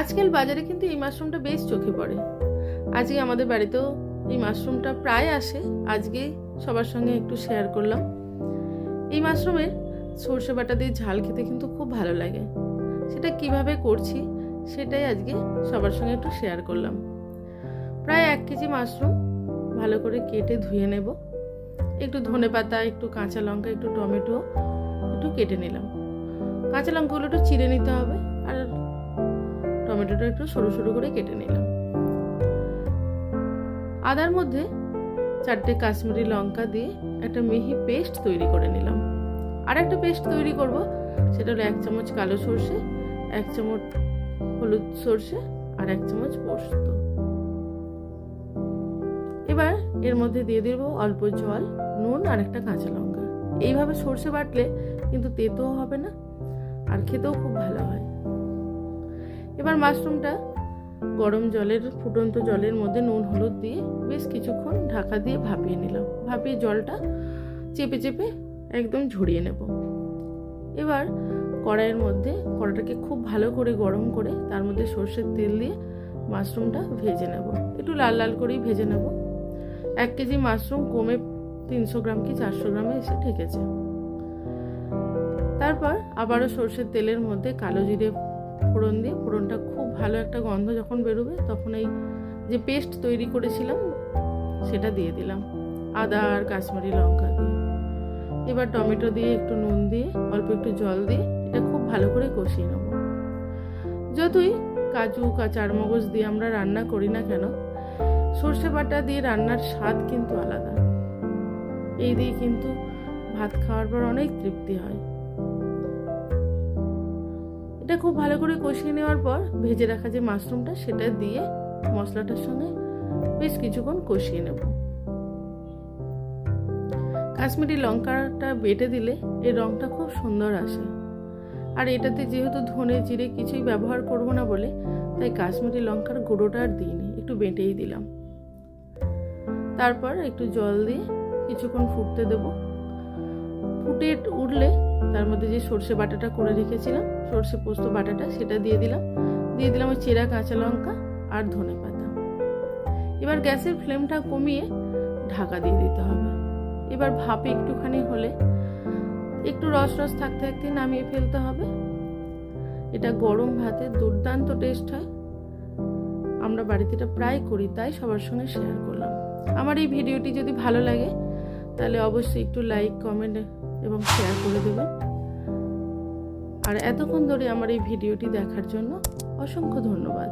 আজকাল বাজারে কিন্তু এই মাশরুমটা বেশ চোখে পড়ে। আজকে আমাদের বাড়িতেও এই মাশরুমটা প্রায় আসে। আজকে সবার সঙ্গে একটু শেয়ার করলাম। এই মাশরুমের সর্ষে বাটা দিয়ে ঝাল খেতে কিন্তু খুব ভালো লাগে। সেটা কীভাবে করছি সেটাই আজকে সবার সঙ্গে একটু শেয়ার করলাম। প্রায় এক কেজি মাশরুম ভালো করে কেটে ধুয়ে নেব। একটু ধনে পাতা, একটু কাঁচা লঙ্কা, একটু টমেটো একটু কেটে নিলাম। কাঁচা লঙ্কাগুলো একটু চিড়ে নিতে হবে। আর টমেটোটা একটু সরু সরু করে কেটে নিলাম। আদার মধ্যে চারটে কাশ্মীরি লঙ্কা দিয়ে একটা মিহি পেস্ট তৈরি করে নিলাম। আর একটা পেস্ট তৈরি করব, সেটা হলো এক চামচ কালো সর্ষে, এক চামচ হলুদ সর্ষে আর এক চামচ পোস্ত। এবার এর মধ্যে দিয়ে দেব অল্প জল, নুন আর একটা কাঁচা লঙ্কা। এইভাবে সর্ষে বাটলে কিন্তু তেতোও হবে না আর খেতেও খুব ভালো হয়। এবার মাশরুমটা গরম জলের, ফুটন্ত জলের মধ্যে নুন, হলুদ দিয়ে বেশ কিছুক্ষণ ঢাকা দিয়ে ভাপিয়ে নিলাম। ভাপিয়ে জলটা চেপে চেপে একদম ঝরিয়ে নেব। এবার কড়াইয়ের মধ্যে কড়াটাকে খুব ভালো করে গরম করে তার মধ্যে সর্ষের তেল দিয়ে মাশরুমটা ভেজে নেব। একটু লাল লাল করেই ভেজে নেব। এক কেজি মাশরুম কমে তিনশো গ্রাম কি চারশো গ্রামে এসে ঠেকেছে। তারপর আবারও সর্ষের তেলের মধ্যে কালো জিরে ফোড়ন দিয়ে। ফোড়নটা খুব ভালো একটা গন্ধ যখন বেরোবে, তখন এই যে পেস্ট তৈরি করেছিলাম, সেটা দিয়ে দিলাম। আদা আর কাশ্মীরি লঙ্কা দিয়ে। এবার টমেটো দিয়ে একটু নুন দিয়ে, অল্প একটু জল দিয়ে এটা খুব ভালো করে কষিয়ে নেব। যতই কাজু চারমগজ দিয়ে আমরা রান্না করি না কেন, সর্ষে বাটা দিয়ে রান্নার স্বাদ কিন্তু আলাদা। এই দিয়ে কিন্তু ভাত খাওয়ার পর অনেক তৃপ্তি হয়। এটা খুব ভালো করে কষিয়ে নেওয়ার পর ভেজে রাখা যে মাশরুমটা, সেটা দিয়ে মশলাটার সঙ্গে বেশ কিছুক্ষণ কষিয়ে নেব। কাশ্মীরি লঙ্কাটা বেটে দিলে এর রঙটা খুব সুন্দর আসে। আর এটাতে যেহেতু ধনে জিরে কিছুই ব্যবহার করব না বলে, তাই কাশ্মীরি লঙ্কার গুঁড়োটা আর দিইনি, একটু বেটেই দিলাম। তারপর একটু জল দিয়ে কিছুক্ষণ ফুটতে দেব। ফুটে উঠলে তার মধ্যে যে সর্ষে বাটাটা করে রেখেছিলাম, সর্ষে পোস্ত বাটাটা, সেটা দিয়ে দিলাম। দিয়ে দিলাম ওই চেরা কাঁচা লঙ্কা আর ধনে পাতা। এবার গ্যাসের ফ্লেমটা কমিয়ে ঢাকা দিয়ে দিতে হবে। এবার ভাপে একটুখানি হলে একটু রস রস থাকতে থাকতে নামিয়ে ফেলতে হবে। এটা গরম ভাতে দুর্দান্ত টেস্ট হয়। আমরা বাড়িতে এটা প্রায় করি, তাই সবার সঙ্গে শেয়ার করলাম। আমার এই ভিডিওটি যদি ভালো লাগে তাহলে অবশ্যই একটু লাইক কমেন্ট এবং শেয়ার করে দেবেন। আর এতক্ষণ ধরে আমার এই ভিডিওটি দেখার জন্য অসংখ্য ধন্যবাদ।